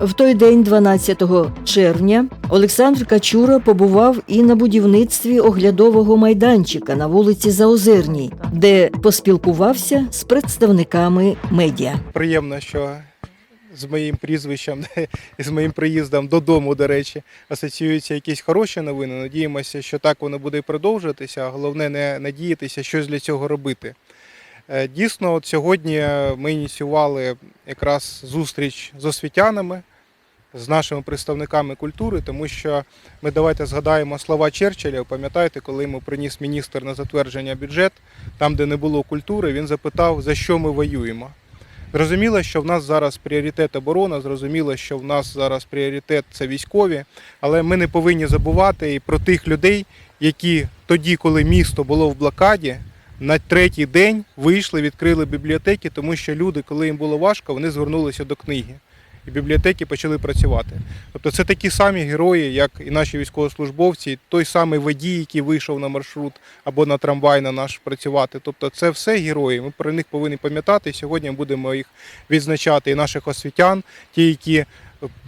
В той день, 12 червня, Олександр Качура побував і на будівництві оглядового майданчика на вулиці Заозерній, де поспілкувався з представниками медіа. приємно, що з моїм прізвищем і з моїм приїздом додому, до речі, асоціюються якісь хороші новини. Надіємося, що так воно буде і продовжуватися, а головне не надіятися, щось для цього робити. Е, Дійсно, от сьогодні ми ініціювали якраз зустріч з освітянами, з нашими представниками культури, тому що ми давайте згадаємо слова Черчилля. Пам'ятаєте, коли йому приніс міністр на затвердження бюджет, там, де не було культури, він запитав, за що ми воюємо. Зрозуміло, що в нас зараз пріоритет оборона, зрозуміло, що в нас зараз пріоритет це військові, але ми не повинні забувати і про тих людей, які тоді, коли місто було в блокаді, на третій день вийшли, відкрили бібліотеки, тому що люди, коли їм було важко, вони звернулися до книги. І бібліотеки почали працювати. Тобто це такі самі герої, як і наші військовослужбовці, той самий водій, який вийшов на маршрут або на трамвай на наш працювати. Тобто це все герої. Ми про них повинні пам'ятати. Сьогодні будемо їх відзначати і наших освітян, ті, які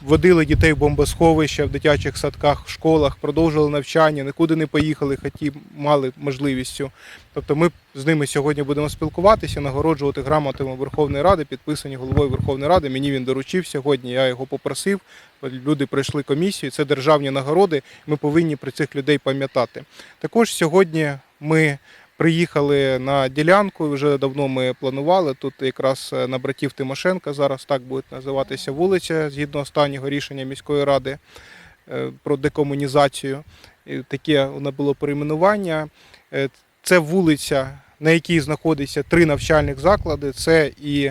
водили дітей в бомбосховища в дитячих садках, в школах, продовжили навчання, нікуди не поїхали, хоті мали можливість. цю. Тобто ми з ними сьогодні будемо спілкуватися, нагороджувати грамотами Верховної Ради, підписані головою Верховної Ради. Мені він доручив сьогодні. Я його попросив. Люди пройшли комісію. Це державні нагороди. Ми повинні про цих людей пам'ятати. Також сьогодні ми. Приїхали на ділянку, вже давно ми планували. Тут якраз е, на братів Тимошенка зараз так буде називатися вулиця згідно останнього рішення міської ради е, про декомунізацію. Таке воно було перейменування. Е, Це вулиця, на якій знаходиться три навчальних заклади. Це і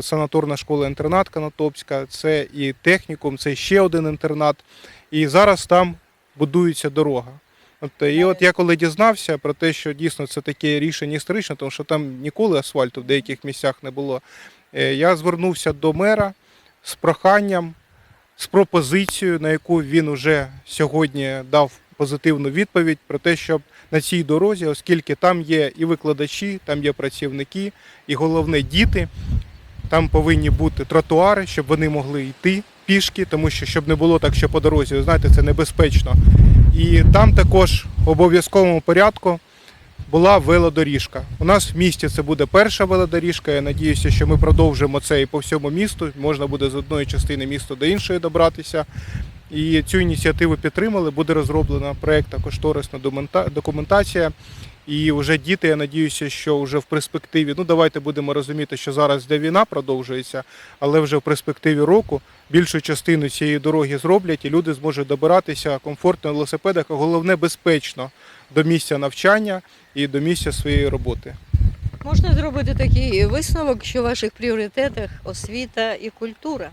санаторна школа-інтернат Канатопська, це і технікум, це ще один інтернат. І зараз там будується дорога. От, і от я коли дізнався про те, що дійсно це таке рішення історичне, тому що там ніколи асфальту в деяких місцях не було, е, я звернувся до мера з проханням, з пропозицією, на яку він уже сьогодні дав позитивну відповідь про те, щоб на цій дорозі, оскільки там є і викладачі, там є працівники, і головне діти, там повинні бути тротуари, щоб вони могли йти пішки, тому що щоб не було так, що по дорозі, знаєте, це небезпечно. І там також в обов'язковому порядку була велодоріжка. У нас в місті це буде перша велодоріжка. Я надіюся, що ми продовжимо це і по всьому місту. Можна буде з одної частини міста до іншої добратися. І цю ініціативу підтримали. Буде розроблена проєктна кошторисна документація. І вже діти, я надіюся, що вже в перспективі, ну давайте будемо розуміти, що зараз де війна продовжується, але вже в перспективі року більшу частину цієї дороги зроблять, і люди зможуть добиратися комфортно на велосипедах, а головне безпечно до місця навчання і до місця своєї роботи. Можна зробити такий висновок, що в ваших пріоритетах освіта і культура.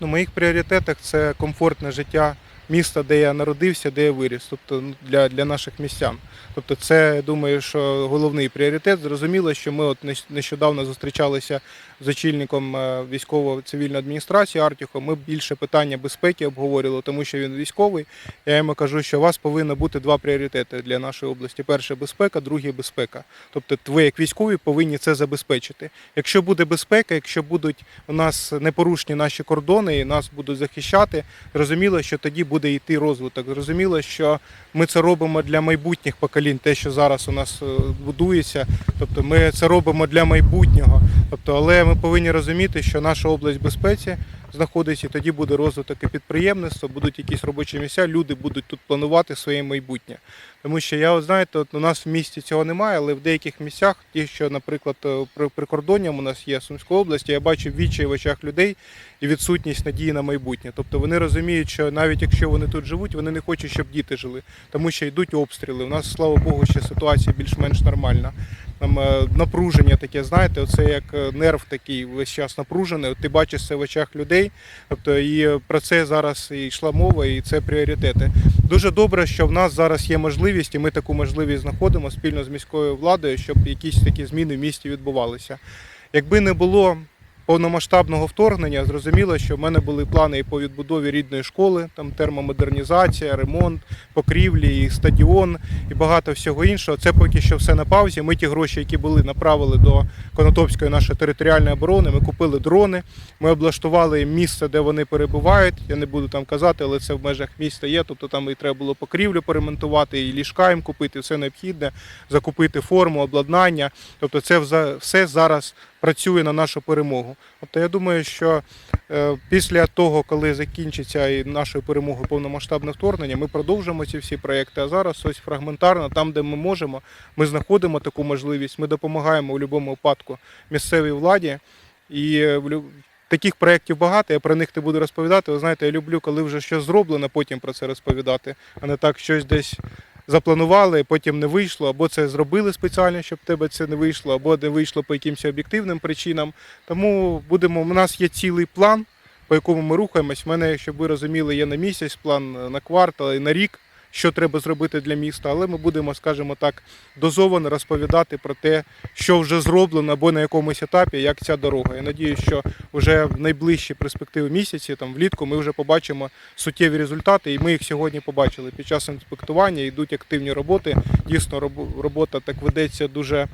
Ну, моїх пріоритетах це комфортне життя міста, де я народився, де я виріс, тобто ну, для, для наших містян. Тобто, це думаю, що головний пріоритет. Зрозуміло, що ми от нещ- нещодавно зустрічалися з очільником е, військово-цивільної адміністрації Артюхом. Ми більше питання безпеки обговорювали, тому що він військовий. Я йому кажу, що у вас повинно бути два пріоритети для нашої області: перше безпека, друге безпека. Тобто, ви як військові повинні це забезпечити. Якщо буде безпека, якщо будуть у нас непорушні наші кордони і нас будуть захищати, зрозуміло, що тоді буде йти розвиток. Зрозуміло, що ми це робимо для майбутніх поколінь, те, що зараз у нас е, будується. Тобто ми це робимо для майбутнього. Тобто, але ми повинні розуміти, що наша область безпеці знаходиться, тоді буде розвиток і підприємництва, будуть якісь робочі місця, люди будуть тут планувати своє майбутнє. Тому що я от, знаєте, от у нас в місті цього немає, але в деяких місцях, ті, що, наприклад, е, при прикордонням у нас є Сумської області, я бачу відчай в очах людей і відсутність надії на майбутнє. Тобто вони розуміють, що навіть якщо вони тут живуть, вони не хочуть, щоб діти жили, тому що йдуть обстріли. У нас, слава Богу, ще ситуація більш-менш нормальна. Там е, напруження таке, знаєте, оце як е, нерв такий весь час напружений. Ти бачиш це в очах людей. Тобто і про це зараз і йшла мова, і це пріоритети. Дуже добре, що в нас зараз є можливість, і ми таку можливість знаходимо спільно з міською владою, щоб якісь такі зміни в місті відбувалися. Якби не було повномасштабного вторгнення зрозуміло, що в мене були плани і по відбудові рідної школи, там термомодернізація, ремонт, покрівлі, і стадіон і багато всього іншого. Це поки що все на паузі. Ми ті гроші, які були, направили до Конотопської нашої територіальної оборони. Ми купили дрони, ми облаштували місце, де вони перебувають. Я не буду там казати, але це в межах міста є. Тобто там і треба було покрівлю поремонтувати, і ліжка їм купити, все необхідне, закупити форму, обладнання. Тобто, це все зараз працює на нашу перемогу. Тобто я думаю, що е, після того, коли закінчиться і нашою перемогою повномасштабне вторгнення, ми продовжимо ці всі проекти. А зараз ось фрагментарно, там, де ми можемо, ми знаходимо таку можливість. Ми допомагаємо у будь-якому випадку місцевій владі. І е, таких проєктів багато, я про них не буду розповідати. Ви знаєте, я люблю, коли вже щось зроблено, потім про це розповідати, а не так щось десь запланували, потім не вийшло, або це зробили спеціально, щоб тебе це не вийшло, або не вийшло по якимось об'єктивним причинам. Тому будемо. У нас є цілий план, по якому ми рухаємось. У мене, щоб ви розуміли, є на місяць план на квартал і на рік. Що треба зробити для міста, але ми будемо, скажімо так, дозовано розповідати про те, що вже зроблено або на якомусь етапі, як ця дорога. Я надію, що вже в найближчі перспективи місяці, там влітку, ми вже побачимо суттєві результати, і ми їх сьогодні побачили. Під час інспектування йдуть активні роботи. Дійсно, робота так ведеться дуже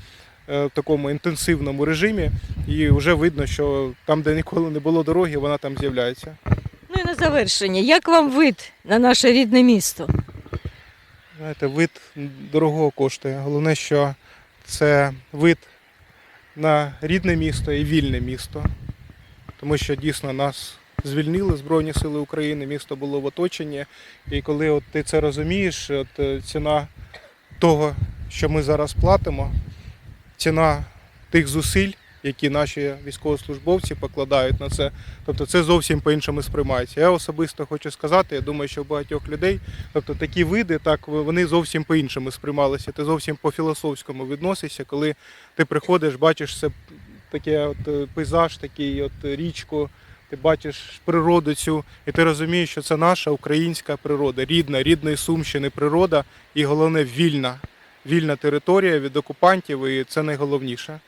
е, в такому інтенсивному режимі, і вже видно, що там, де ніколи не було дороги, вона там з'являється. Ну і на завершення, як вам вид на наше рідне місто? Знаєте, вид дорогого коштує. Головне, що це вид на рідне місто і вільне місто. Тому що дійсно нас звільнили Збройні Сили України, місто було в оточенні. І коли от ти це розумієш, от е, ціна того, що ми зараз платимо, ціна тих зусиль, які наші військовослужбовці покладають на це, тобто це зовсім по-іншому сприймається. Я особисто хочу сказати, я думаю, що у багатьох людей Тобто такі види, так вони зовсім по-іншому сприймалися. Ти зовсім по-філософському відносишся, коли ти приходиш, бачиш це таке от е, пейзаж, такий от річку, ти бачиш природу цю, і ти розумієш, що це наша українська природа, рідна, рідної Сумщини природа, і головне вільна, вільна територія від окупантів, і це найголовніше.